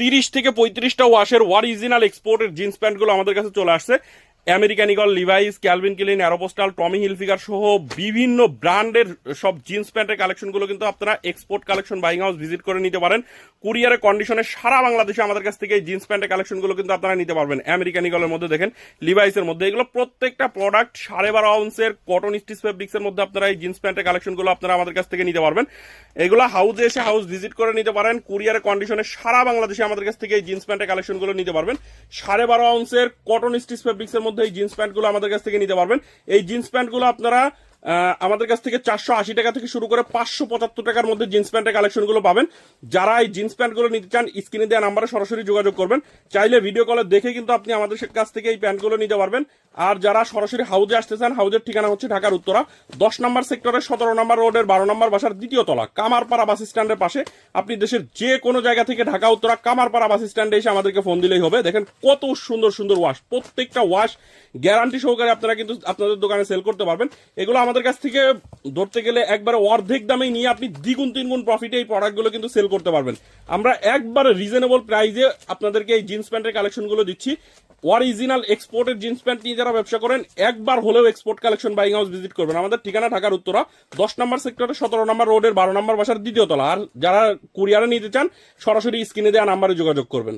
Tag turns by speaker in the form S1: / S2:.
S1: তিরিশ থেকে পঁয়ত্রিশটা ওয়াশের ওয়ারিজিনাল এক্সপোর্টের জিন্স প্যান্টগুলো আমাদের কাছে চলে আসছে। American Eagle Levi's, Calvin Klein, Aeropostale, Tommy Hilfiger সহ বিভিন্ন ব্র্যান্ডের সব জিন্স প্যান্টের কালেকশনগুলো কিন্তু আপনারা export collection buying house visit করে নিতে পারেন। কুরিয়ারের কন্ডিশনে সারা বাংলাদেশে আমাদের কাছ থেকে এই জিন্স প্যান্টের কালেকশনগুলো কিন্তু আপনারা নিতে পারবেন। আমেরিকান ইগলের মধ্যে দেখেন, লিভাইসের মধ্যে এগুলো প্রত্যেকটা প্রোডাক্ট সাড়ে বারো আউন্সের কটন স্টিচ ফেব্রিক্সের মধ্যে আপনারা এই জিন্স প্যান্টের কালেকশনগুলো আপনারা আমাদের কাছ থেকে নিতে পারবেন। এগুলো হাউসে এসে হাউস ভিজিট করে নিতে পারেন। কুরিয়ারের কন্ডিশনে সারা বাংলাদেশে আমাদের কাছ থেকে এই জিন্স প্যান্টের কালেকশনগুলো নিতে পারবেন। সাড়ে বারো আউন্সের কটন স্টিচ ফেব্রিক্সের মধ্যে এই জিন্স প্যান্টগুলো আমাদের কাছ থেকে নিতে পারবেন। এই জিন্স প্যান্টগুলো আপনারা আমাদের কাছ থেকে চারশো আশি টাকা থেকে শুরু করে পাঁচশো পঁচাত্তর টাকার মধ্যে জিন্স প্যান্টের কালেকশনগুলো পাবেন। যারা এই জিন্স প্যান্টগুলো নিতে চান স্ক্রিনে দেওয়া নাম্বারে সরাসরি যোগাযোগ করবেন। চাইলে ভিডিও কলে দেখে কিন্তু আপনি আমাদের কাছ থেকে এই প্যান্টগুলো নিতে পারবেন। আর যারা সরাসরি হাউজে আসতে চান হাউজের ঠিকানা হচ্ছে ঢাকার উত্তরা, দশ নম্বর সেক্টরের সতেরো নম্বর রোডের বারো নম্বর বাসার দ্বিতীয় তলা, কামারপাড়া বাস স্ট্যান্ডের পাশে। আপনি দেশের যে কোনো জায়গা থেকে ঢাকা, উত্তরা, কামারপাড়া বাস স্ট্যান্ডে এসে আমাদেরকে ফোন দিলেই হবে। দেখেন কত সুন্দর সুন্দর ওয়াশ প্রত্যেকটা ওয়াশ গ্যারান্টি সহকারে আপনারা কিন্তু আপনাদের দোকানে সেল করতে পারবেন। এগুলো আমাদের কাছ থেকে ধরতে গেলে একবারে অর্ধেক দামে নিয়ে আপনি দ্বিগুণ, তিনগুণ প্রফিটে এই প্রোডাক্টগুলো কিন্তু সেল করতে পারবেন। আমরা একবারে রিজনেবল প্রাইসে আপনাদেরকে এই জিন্স প্যান্টের কালেকশনগুলো দিচ্ছি। অরিজিনাল এক্সপোর্টের জিন্স প্যান্ট নিয়ে যারা ব্যবসা করেন, একবার হলেও export collection buying house visit করবেন। আমাদের ঠিকানা ঢাকার উত্তরা, দশ নম্বর সেক্টরে সতেরো নম্বর রোডের বারো নম্বর বাসার দ্বিতীয় তলা। আর যারা কুরিয়ারে নিতে চান, সরাসরি স্ক্রিনে দেওয়া নাম্বারে যোগাযোগ করবেন।